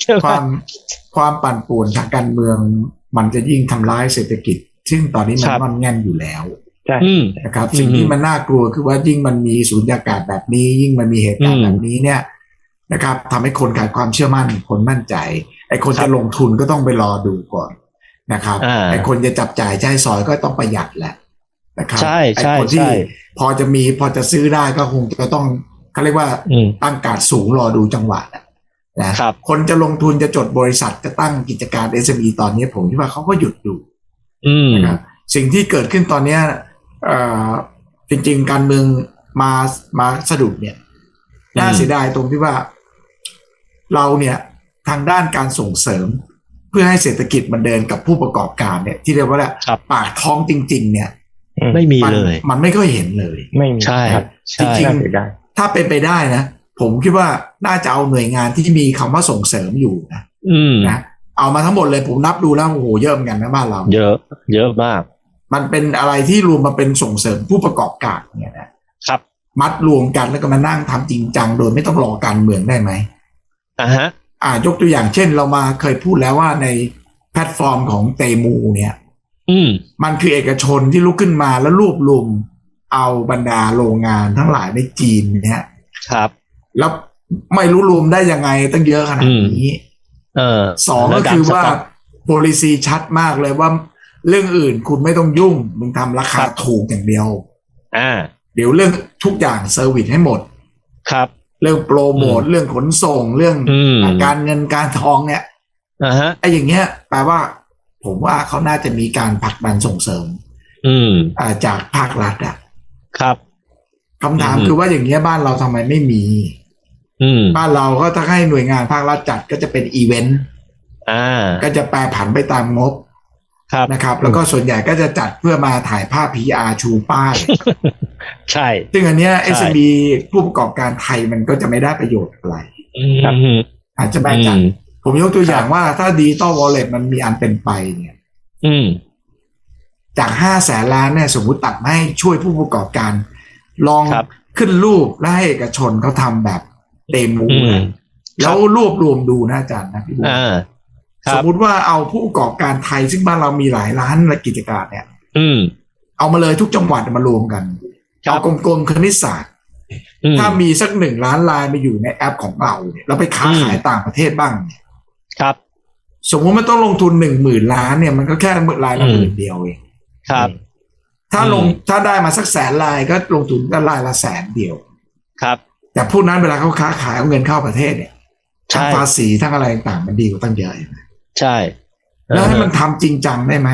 ใช่ไหมความความปั่นป่วนทางการเมือง มันจะยิ่งทำร้ายเศรษฐกิจ ซึ่งตอนนี้มันมันแง่นอยู่แล้วใช่อืมนะครับอืมสิ่งที่มันน่ากลัวคือว่ายิ่งมันมีสูญญากาศแบบนี้ ยิ่งมันมีเหตุการอืณ์มแบบนี้เนี่ยนะครับทำให้คนขาดความเชื่อมั่นคนมั่นใจไอ้คนครับจะลงทุนก็ต้องไปรอดูก่อนนะครับอ่าไอ้คนจะจับจ่ายใช้สอยก็ต้องประหยัดแหละนะครับใช่ใช่ไอ้คนที่ใช่พอจะมีพอจะซื้อได้ก็คงจะต้องเขาเรียกว่าอืมตั้งการดสูงรอดูจังหวะนะ นะครับคนจะลงทุนจะจดบริษัทจะตั้งกิจการ SME ตอนนี้ผมคิดว่าเขาก็หยุดดูอืมนะครับสิ่งที่เกิดขึ้นตอนเนี้ยเอ่อจริง ๆ การเมืองมามาสะดุดเนี่ยน่าอืมเสียดายตรงที่ว่า เราเนี่ยทางด้านการส่งเสริม เพื่อให้เศรษฐกิจมันเดินกับผู้ประกอบการเนี่ย ที่เรียกว่าครับปากท้องจริง ๆ เนี่ย ไม่มีมันเลย มันไม่ค่อยเห็นเลย ไม่มีใช่ครับใช่จริงน่าเสียดายถ้าเป็นไปได้นะ ผมคิดว่าน่าจะเอาหน่วยงานที่มีคำว่าส่งเสริมอยู่นะอืมนะเอามาทั้งหมดเลยผมนับดูแล้วโอ้โหเยอะเหมือนกันนะบ้านเรา เยอะ เยอะมาก มันเป็นอะไรที่รวมมาเป็นส่งเสริมผู้ประกอบการเนี่ยนะครับ มัดรวมกันแล้วก็มานั่งทำจริงจังโดยไม่ต้องรอการเมืองได้ไหมอ่าฮะ อ่ายกตัวอย่างเช่นเรามาเคยพูดแล้วว่าในแพลตฟอร์มของเตมูเนี่ย อืมมันคือเอกชนที่ลุกขึ้นมาแล้วรวบรวมเอาบรรดาโรงงานทั้งหลายในจีนเนี่ยครับ แล้วไม่รู้รวมได้ยังไงตั้งเยอะขนาดนี้เออสองก็คือว่า policy ชัดมากเลยว่าเรื่องอื่นคุณไม่ต้องยุ่ง มึงทำราคาถูกอย่างเดียวอ่าเดี๋ยวเรื่องทุกอย่างเซอร์วิสให้หมด ครับ เรื่องโปรโมทอืมเรื่องขนส่งเรื่องอืมการเงินการทองเนี่ยอ่าฮะไอ้อย่างเงี้ย แปลว่า ผมว่าเขาน่าจะมีการผลักดันส่งเสริม อืมอ่าจากภาครัฐอะครับ คำถามอืมคือว่าอย่างเงี้ยบ้านเราทำไมไม่มี อืมบ้านเราก็ถ้าให้หน่วยงานภาครัฐจัดก็จะเป็นอีเวนต์อ่าก็จะแปรผันไปตามงบครับนะครับ แล้วก็ส่วนใหญ่ก็จะจัดเพื่อมาถ่ายภาพ PR ชูป้าย ใช่ ซึ่งอันเนี้ยใช่ SME ผู้ประกอบการไทยมันก็จะไม่ได้ประโยชน์อะไรอืมอาจจะแบ่งจัดอืมผมยกตัวอย่างว่าถ้าดิจิตอลวอลเล็ตมันมีอันเป็นไปเนี่ย อืมจากห้าแสนล้านเนี่ยสมมติตัดมาให้ช่วยผู้ประกอบการ ลองครับขึ้นรูปและให้เอกชนเขาทำแบบเต็มมูอืมนะแล้วรวบรวมดูนะอาจารย์นะพี่บุญอ่าคสรัมบมุติว่าเอาผู้ประกอบการไทยซึ่งบ้านเรามีหลายร้านและกิจการเนี่ย อืม เอามาเลยทุกจังหวัดมารวมกันครัเอาบกลมๆคณิตศาสตร์อืมถ้ามีสักหนึ่งล้านลายมาอยู่ในแอปของเราเนี่ยแล้วไปค้าอืมขายต่างประเทศบ้างเนี่ยครับ สมมติมันต้องลงทุนหนึ่งหมื่นล้านเนี่ยมันก็แค่รายละอืมหมื่นเดียวเองครับ ถ้าลงอืมถ้าได้มาสักแสนลายก็ลงทุนก็ลายละแสนเดียว ครับ แต่ผู้นั้นเวลาเขาค้าขายเอาเงินเข้าประเทศเนี่ยทั้งใช่ภาษีทั้งอะไรต่างๆมันดีกว่าตั้งเยอะใช่ แล้วให้มันทำจริงจังได้ไหม